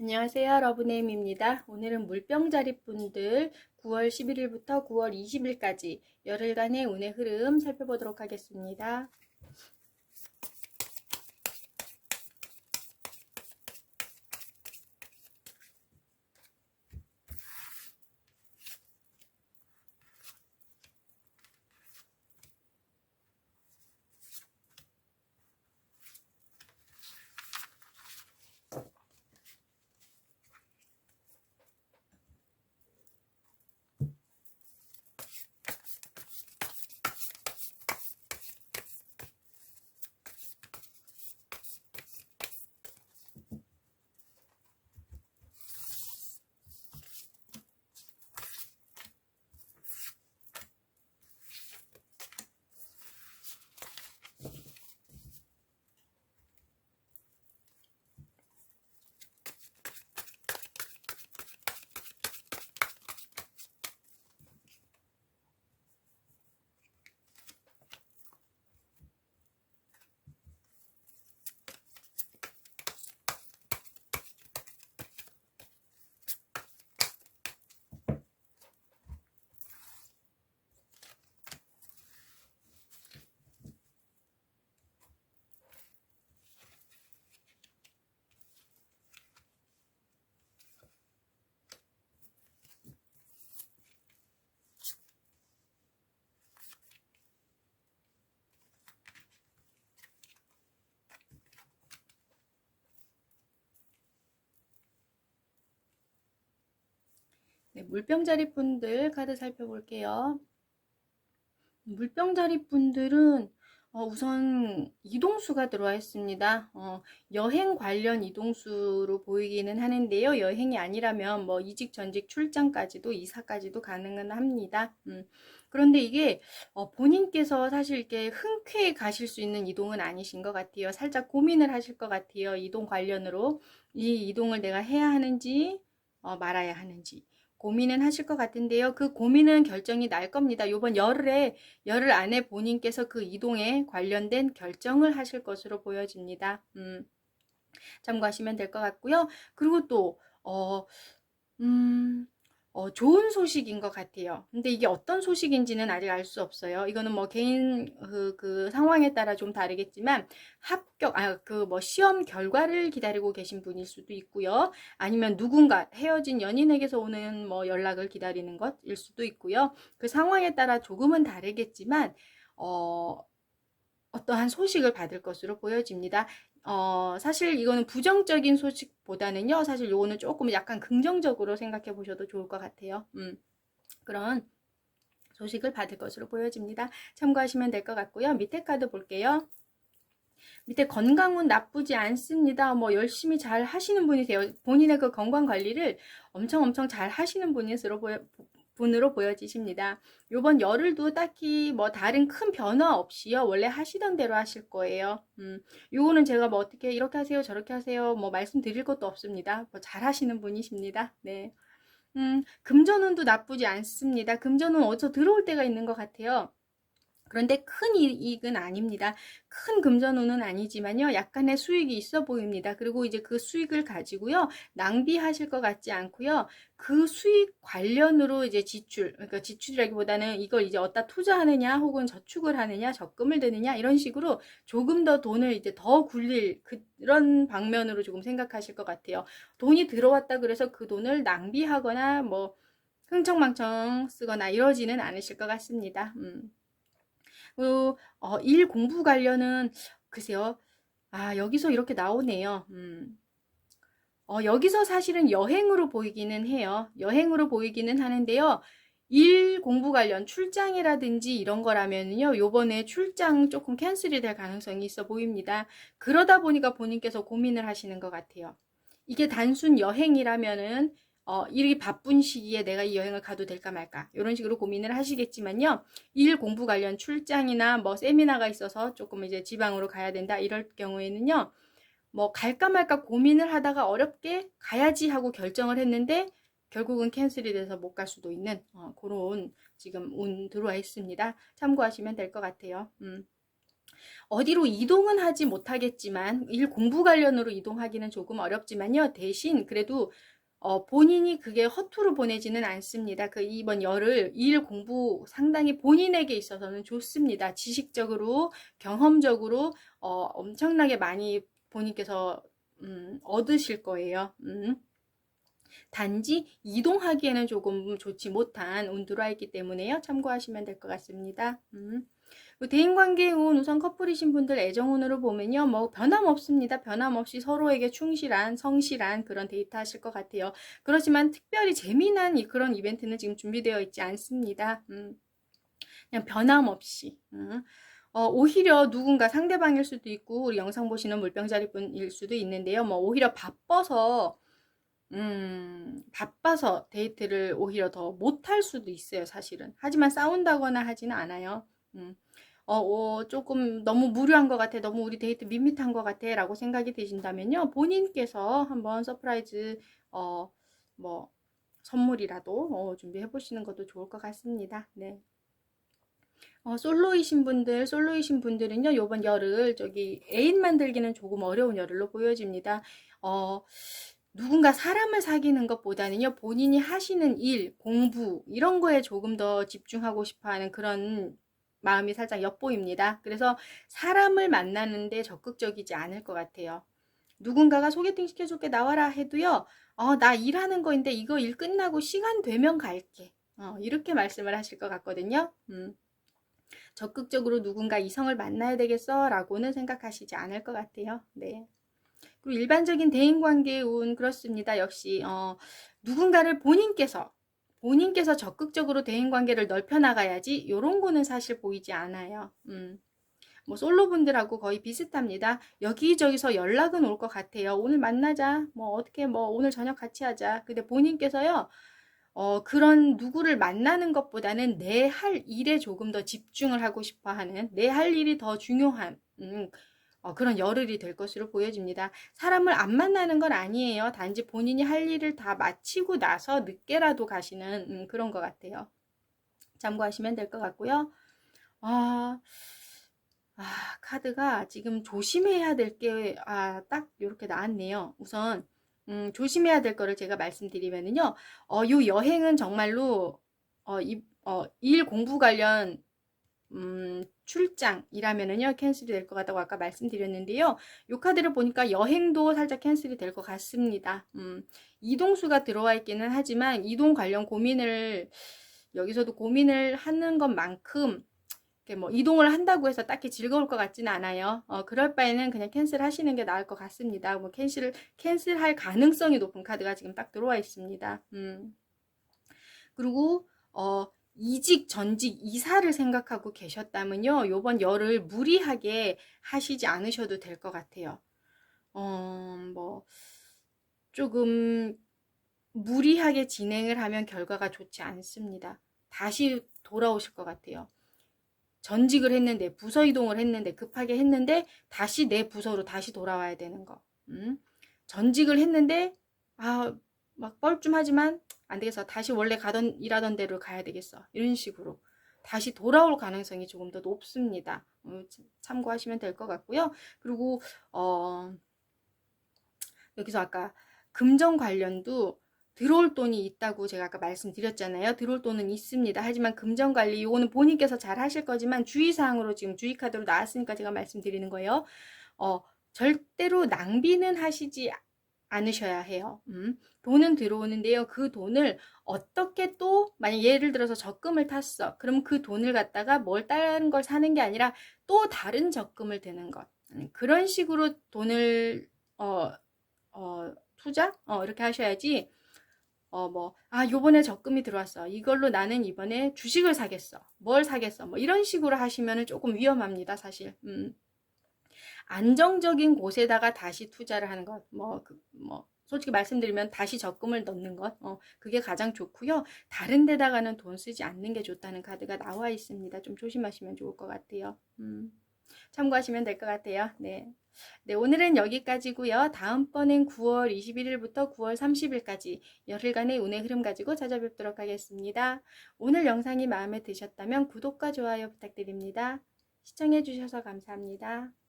안녕하세요. 러브네임입니다. 오늘은 물병자리분들 9월 11일부터 9월 20일까지 열흘간의 운의 흐름 살펴보도록 하겠습니다. 네, 물병자리 분들 카드 살펴볼게요. 물병자리 분들은 어, 우선 이동수가 들어와 있습니다. 어, 여행 관련 이동수로 보이기는 하는데요. 여행이 아니라면 뭐 이직, 전직, 출장까지도 이사까지도 가능은 합니다. 음, 그런데 이게 어, 본인께서 사실 이렇게 흔쾌히 가실 수 있는 이동은 아니신 것 같아요. 살짝 고민을 하실 것 같아요. 이동 관련으로 이 이동을 내가 해야 하는지 어, 말아야 하는지. 고민은 하실 것 같은데요. 그 고민은 결정이 날 겁니다. 요번 열흘에 열흘 안에 본인께서 그 이동에 관련된 결정을 하실 것으로 보여집니다. 음, 참고하시면 될 것 같고요. 그리고 또 어, 음, 어, 좋은 소식인 것 같아요. 근데 이게 어떤 소식인지는 아직 알 수 없어요. 이거는 뭐 개인 그, 그 상황에 따라 좀 다르겠지만 합격, 아, 그 뭐 시험 결과를 기다리고 계신 분일 수도 있고요. 아니면 누군가 헤어진 연인에게서 오는 뭐 연락을 기다리는 것일 수도 있고요. 그 상황에 따라 조금은 다르겠지만, 어, 어떠한 소식을 받을 것으로 보여집니다. 어, 사실 이거는 부정적인 소식보다는요, 사실 요거는 조금 약간 긍정적으로 생각해 보셔도 좋을 것 같아요. 음, 그런 소식을 받을 것으로 보여집니다. 참고하시면 될 것 같고요. 밑에 카드 볼게요. 밑에 건강은 나쁘지 않습니다. 뭐 열심히 잘 하시는 분이세요. 본인의 그 건강 관리를 엄청 엄청 잘 하시는 분이스로 보여, 분으로 보여지십니다. 요번 열흘도 딱히 뭐 다른 큰 변화 없이요. 원래 하시던 대로 하실 거예요. 음, 요거는 제가 뭐 어떻게 이렇게 하세요, 저렇게 하세요, 뭐 말씀드릴 것도 없습니다. 뭐 잘 하시는 분이십니다. 네. 음, 금전운도 나쁘지 않습니다. 금전은 어디서 들어올 때가 있는 것 같아요. 그런데 큰 이익은 아닙니다. 큰 금전운은 아니지만요. 약간의 수익이 있어 보입니다. 그리고 이제 그 수익을 가지고요. 낭비하실 것 같지 않고요. 그 수익 관련으로 이제 지출, 그러니까 지출이라기보다는 이걸 이제 어디다 투자하느냐 혹은 저축을 하느냐 적금을 드느냐 이런 식으로 조금 더 돈을 이제 더 굴릴 그런 방면으로 조금 생각하실 것 같아요. 돈이 들어왔다 그래서 그 돈을 낭비하거나 뭐 흥청망청 쓰거나 이러지는 않으실 것 같습니다. 음. 그, 어, 일 공부 관련은, 글쎄요. 아, 여기서 이렇게 나오네요. 음. 어, 여기서 사실은 여행으로 보이기는 해요. 여행으로 보이기는 하는데요. 일 공부 관련 출장이라든지 이런 거라면요. 요번에 출장 조금 캔슬이 될 가능성이 있어 보입니다. 그러다 보니까 본인께서 고민을 하시는 것 같아요. 이게 단순 여행이라면은 어, 이렇게 바쁜 시기에 내가 이 여행을 가도 될까 말까 이런 식으로 고민을 하시겠지만요. 일 공부 관련 출장이나 뭐 세미나가 있어서 조금 이제 지방으로 가야 된다 이럴 경우에는요. 뭐 갈까 말까 고민을 하다가 어렵게 가야지 하고 결정을 했는데 결국은 캔슬이 돼서 못 갈 수도 있는 어, 그런 지금 운 들어와 있습니다. 참고하시면 될 것 같아요. 음. 어디로 이동은 하지 못하겠지만 일 공부 관련으로 이동하기는 조금 어렵지만요. 대신 그래도 어, 본인이 그게 허투루 보내지는 않습니다. 그 이번 열을 일 공부 상당히 본인에게 있어서는 좋습니다. 지식적으로, 경험적으로 어, 엄청나게 많이 본인께서 음, 얻으실 거예요. 음. 단지 이동하기에는 조금 좋지 못한 운 들어와 있기 때문에요. 참고하시면 될 것 같습니다. 음. 대인관계의 운 우선 커플이신 분들 애정운으로 보면요 뭐 변함없습니다 변함없이 서로에게 충실한 성실한 그런 데이트 하실 것 같아요 그렇지만 특별히 재미난 이 그런 이벤트는 지금 준비되어 있지 않습니다 음, 그냥 변함없이 음. 어, 오히려 누군가 상대방일 수도 있고 우리 영상 보시는 물병자리 분일 수도 있는데요 뭐 오히려 바빠서 음, 바빠서 데이트를 오히려 더 못할 수도 있어요, 사실은. 하지만 싸운다거나 하지는 않아요. 음. 어, 어, 조금 너무 무료한 것 같아, 너무 우리 데이트 밋밋한 것 같아, 라고 생각이 드신다면요, 본인께서 한번 서프라이즈, 어, 뭐, 선물이라도, 어, 준비해 보시는 것도 좋을 것 같습니다. 네. 어, 솔로이신 분들, 솔로이신 분들은요, 요번 열을, 저기, 애인 만들기는 조금 어려운 열을로 보여집니다. 어, 누군가 사람을 사귀는 것보다는요, 본인이 하시는 일, 공부, 이런 거에 조금 더 집중하고 싶어 하는 그런 마음이 살짝 엿보입니다. 그래서 사람을 만나는데 적극적이지 않을 것 같아요. 누군가가 소개팅 시켜줄게 나와라 해도요, 어, 나 일하는 거인데 이거 일 끝나고 시간 되면 갈게. 어, 이렇게 말씀을 하실 것 같거든요. 음. 적극적으로 누군가 이성을 만나야 되겠어? 라고는 생각하시지 않을 것 같아요. 네. 그리고 일반적인 대인 관계의 운, 그렇습니다. 역시, 어, 누군가를 본인께서 본인께서 적극적으로 대인관계를 넓혀나가야지 요런 거는 사실 보이지 않아요. 음. 뭐 솔로분들하고 거의 비슷합니다. 여기저기서 연락은 올 것 같아요. 오늘 만나자. 뭐 어떻게 뭐 오늘 저녁 같이 하자. 근데 본인께서요. 어, 그런 누구를 만나는 것보다는 내 할 일에 조금 더 집중을 하고 싶어 하는, 내 할 일이 더 중요한, 음, 어, 그런 열흘이 될 것으로 보여집니다. 사람을 안 만나는 건 아니에요. 단지 본인이 할 일을 다 마치고 나서 늦게라도 가시는 음, 그런 것 같아요. 참고하시면 될 것 같고요. 아, 아, 카드가 지금 조심해야 될 게, 아, 딱 이렇게 나왔네요. 우선, 음, 조심해야 될 거를 제가 말씀드리면은요, 어, 요 여행은 정말로, 어, 이, 어, 일 공부 관련 음, 출장이라면은요, 캔슬이 될 것 같다고 아까 말씀드렸는데요. 요 카드를 보니까 여행도 살짝 캔슬이 될 것 같습니다. 음, 이동수가 들어와 있기는 하지만 이동 관련 고민을 여기서도 고민을 하는 것만큼 뭐 이동을 한다고 해서 딱히 즐거울 것 같지는 않아요. 어, 그럴 바에는 그냥 캔슬 하시는 게 나을 것 같습니다. 뭐 캔슬을 캔슬할 가능성이 높은 카드가 지금 딱 들어와 있습니다. 음. 그리고 어 이직, 전직, 이사를 생각하고 계셨다면요. 요번 열을 무리하게 하시지 않으셔도 될 것 같아요. 어, 뭐, 조금 무리하게 진행을 하면 결과가 좋지 않습니다. 다시 돌아오실 것 같아요. 전직을 했는데, 부서 이동을 했는데, 급하게 했는데, 다시 내 부서로 다시 돌아와야 되는 거. 음? 전직을 했는데, 아, 막 뻘쭘하지만, 안 되겠어. 다시 원래 가던 일하던 대로 가야 되겠어. 이런 식으로 다시 돌아올 가능성이 조금 더 높습니다. 어, 참고하시면 될 것 같고요. 그리고 어, 여기서 아까 금전 관련도 들어올 돈이 있다고 제가 아까 말씀드렸잖아요. 들어올 돈은 있습니다. 하지만 금전 관리 이거는 본인께서 잘 하실 거지만 주의 사항으로 지금 주의 카드로 나왔으니까 제가 말씀드리는 거예요. 어, 절대로 낭비는 하시지 않으셔야 해요. 음, 돈은 들어오는데요. 그 돈을 어떻게 또 만약 예를 들어서 적금을 탔어. 그럼 그 돈을 갖다가 뭘 다른 걸 사는 게 아니라 또 다른 적금을 드는 것. 음, 그런 식으로 돈을 어, 어, 투자 어, 이렇게 하셔야지. 어, 뭐, 아, 요번에 적금이 들어왔어. 이걸로 나는 이번에 주식을 사겠어. 뭘 사겠어. 뭐, 이런 식으로 하시면 조금 위험합니다, 사실. 음. 안정적인 곳에다가 다시 투자를 하는 것, 뭐, 그, 뭐, 솔직히 말씀드리면 다시 적금을 넣는 것, 어, 그게 가장 좋고요. 다른 데다가는 돈 쓰지 않는 게 좋다는 카드가 나와 있습니다. 좀 조심하시면 좋을 것 같아요. 음, 참고하시면 될 것 같아요. 네. 네, 오늘은 여기까지고요. 다음번엔 9월 21일부터 9월 30일까지 열흘간의 운의 흐름 가지고 찾아뵙도록 하겠습니다. 오늘 영상이 마음에 드셨다면 구독과 좋아요 부탁드립니다. 시청해 주셔서 감사합니다.